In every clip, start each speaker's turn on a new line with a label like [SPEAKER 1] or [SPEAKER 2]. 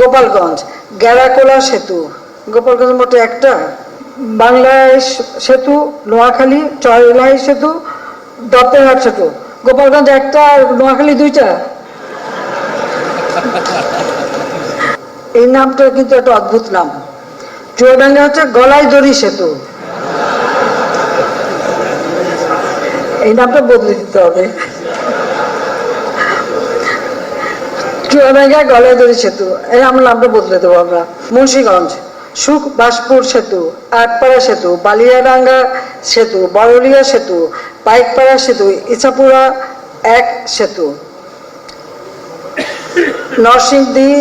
[SPEAKER 1] গোপালগঞ্জ গ্যারাকোলা সেতু। গোপালগঞ্জ মোটে একটা বাংলাদেশ সেতু, নোয়াখালী চরলাই সেতু দত্তেরহাট সেতু। গোপালগঞ্জ একটা আর নোয়াখালী দুইটা। এই নামটা কিন্তু একটা অদ্ভুত নাম। চুয়াডাঙ্গা হচ্ছে গলায় দড়ি সেতু। এই নামটা বদলে দিতে হবে। চুয়াডাঙ্গা গলায় সেতু। এই আমার নামটা বদলে দেবো আমরা। মুন্সীগঞ্জ, সুখ বাসপুর সেতু, আটপাড়া সেতু, বালিয়াডাঙ্গা সেতু, বড়লিয়া সেতু, পাইকপাড়া সেতু, ইছাপুরা এক সেতু। নরসিংদী,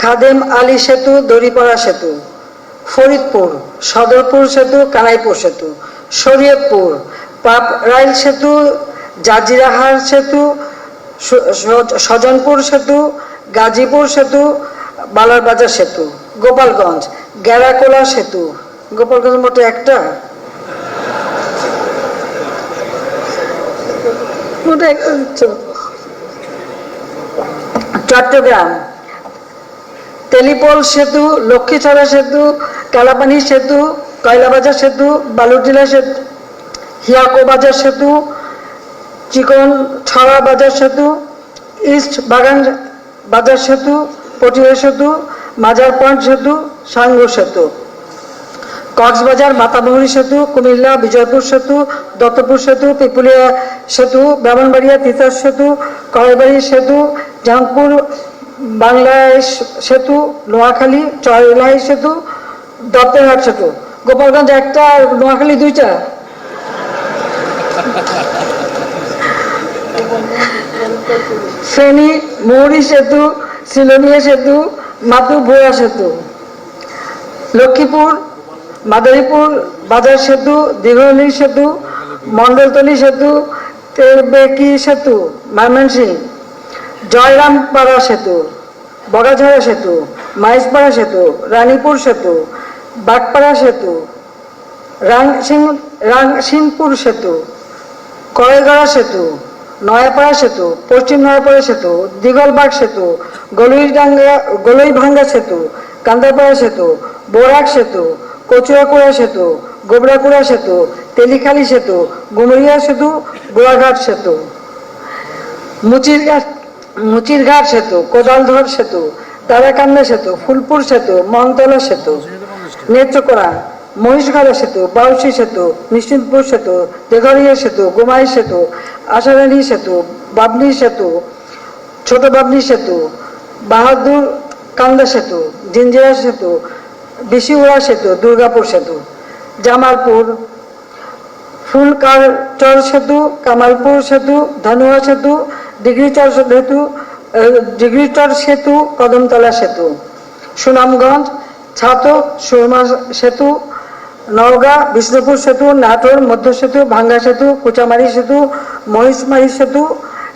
[SPEAKER 1] খাদেম আলী সেতু, দড়িপাড়া সেতু। ফরিদপুর, সদরপুর সেতু, কানাইপুর সেতু। শরীয়তপুর পাপ রাইল সেতু, জাজিরাহার সেতু সজনপুর সেতু, গাজীপুর সেতু, বালারবাজার সেতু, গোপালগঞ্জ গ্যারাকোলা সেতু। গোপালগঞ্জ মোটে একটা? চট্টগ্রাম। তেলিপোল সেতু, লক্ষ্মীছড়া সেতু কালাপানি সেতু, কয়লাবাজার সেতু বালুটিলা সেতু হিয়াকো বাজার সেতু চিকন ছাড়া বাজার সেতু, ইস্ট বাগান বাজার সেতু, পটিয়া সেতু, মাজার পয়েন্ট সেতু, সাঙ্গু সেতু। কক্সবাজার মাতামুহুরি সেতু, কুমিল্লা বিজয়পুর সেতু, দত্তপুর সেতু, পিপুলিয়া সেতু, ব্রাহ্মণবাড়িয়া তিতাস সেতু, কড়াইবাড়ি সেতু জাহাঙ্গপুর বাংলাদেশ সেতু, নোয়াখালী চরলাই সেতু দত্তেরহাট সেতু। গোপালগঞ্জ একটা নোয়াখালী দুইটা। ফেনী মৌরি সেতু সিলোনিয়া সেতু মাতু ভুয়া সেতু। লক্ষ্মীপুর, মাদারীপুর, বাজার সেতু, দীঘলি সেতু, মণ্ডলতলী সেতু তেরবেকি সেতু, ময়মনসিংহ, জয়রামপাড়া সেতু বগাঝরা সেতু, মাইজপাড়া সেতু, রানীপুর সেতু, বাগপাড়া সেতু, রাংসিং, রাংসিংপুর সেতু কড়াইগড়া সেতু। নয়াপাড়া সেতু, পশ্চিম নয়াপাড়া সেতু, দিগলবাগ সেতু, গলুইডাঙ্গা, গলুইভাঙ্গা সেতু কান্দাপাড়া সেতু, বোরাক সেতু, কচুয়াকুড়া সেতু, গোবরাকুড়া সেতু, তেলিখালি সেতু, গুমরিয়া সেতু গোড়াঘাট সেতু। মুচিরঘাট মুচিরঘাট সেতু, কোদালধর সেতু, তারাকান্দা সেতু, ফুলপুর সেতু, মহন্তলা সেতু, নেত্রকোনা মহিষঘাটা সেতু, বাউসি সেতু, নিশ্চিন্তপুর সেতু দেঘরিয়া সেতু, গোমাই সেতু, আশারানী সেতু, বাবলি সেতু, ছোট বাবলি সেতু, বাহাদুর কান্দা সেতু, জিঞ্জিরা সেতু, বিশিউড়া সেতু, দুর্গাপুর সেতু, জামালপুর ফুলকার চর সেতু, কামালপুর সেতু, ধনুয়া সেতু, ডিগ্রিচর সেতু ডিগ্রিচর সেতু, কদমতলা সেতু, সুনামগঞ্জ, ছাতক, সুরমা সেতু নওগাঁ, বিষ্ণুপুর সেতু, নাটোর, মধ্য সেতু, ভাঙ্গা সেতু, কুচামারি সেতু, মহিষমারি সেতু,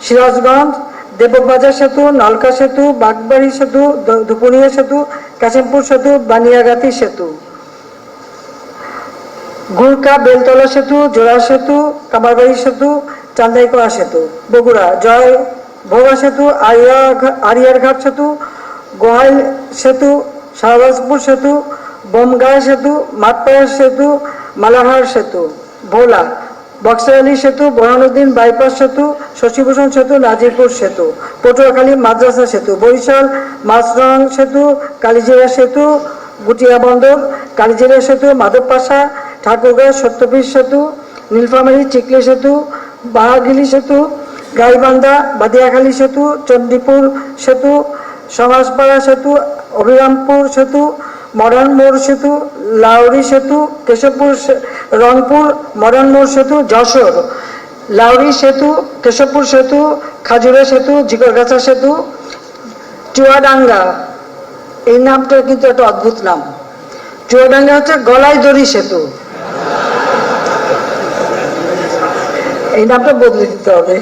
[SPEAKER 1] সিরাজগঞ্জ দেববাজার সেতু, নলকা সেতু, বাগবাড়ি সেতু ধুপুনিয়া সেতু, কাশিমপুর সেতু বানিয়াগাতি সেতু। গুরকা বেলতলা সেতু, জোড়া সেতু, কামারবাড়ি সেতু, চান্দাইকোয়া সেতু, বগুড়া, জয়, ভোগা সেতু আরিয়া আরিয়ারঘাট সেতু গোহাইল সেতু, শাহবাজপুর সেতু বোমগাঁ সেতু, মাতপাড়া সেতু, মালাহার সেতু, ভোলা বক্সারালি সেতু বোরহানুদ্দিন বাইপাস সেতু, শশীভূষণ সেতু, নাজিরপুর সেতু, পটুয়াখালী মাদ্রাসা সেতু, বরিশাল মাছরং সেতু, কালিজিরা সেতু, গুটিয়া বন্দর, কালিজিরা সেতু, মাধবপাশা ঠাকুরগাঁ সত্যপীর সেতু, নীলফামারী চিকলি সেতু, বাহাগিলি সেতু, গাইবান্ধা, বাদিয়াখালী সেতু, চণ্ডীপুর সেতু, সমাজপাড়া সেতু অভিরামপুর সেতু মডার্ন মোড় সেতু, লাউরি সেতু, কেশবপুর রংপুর মডার্ন মোড় সেতু, যশোর। লাউরি সেতু, কেশবপুর সেতু, খাজুরা সেতু জিকরগাছা সেতু, চুয়াডাঙ্গা। এই নামটা কিন্তু একটা অদ্ভুত নাম। চুয়াডাঙ্গা হচ্ছে গলায় দড়ি সেতু। এই নামটা বদলে দিতে হবে।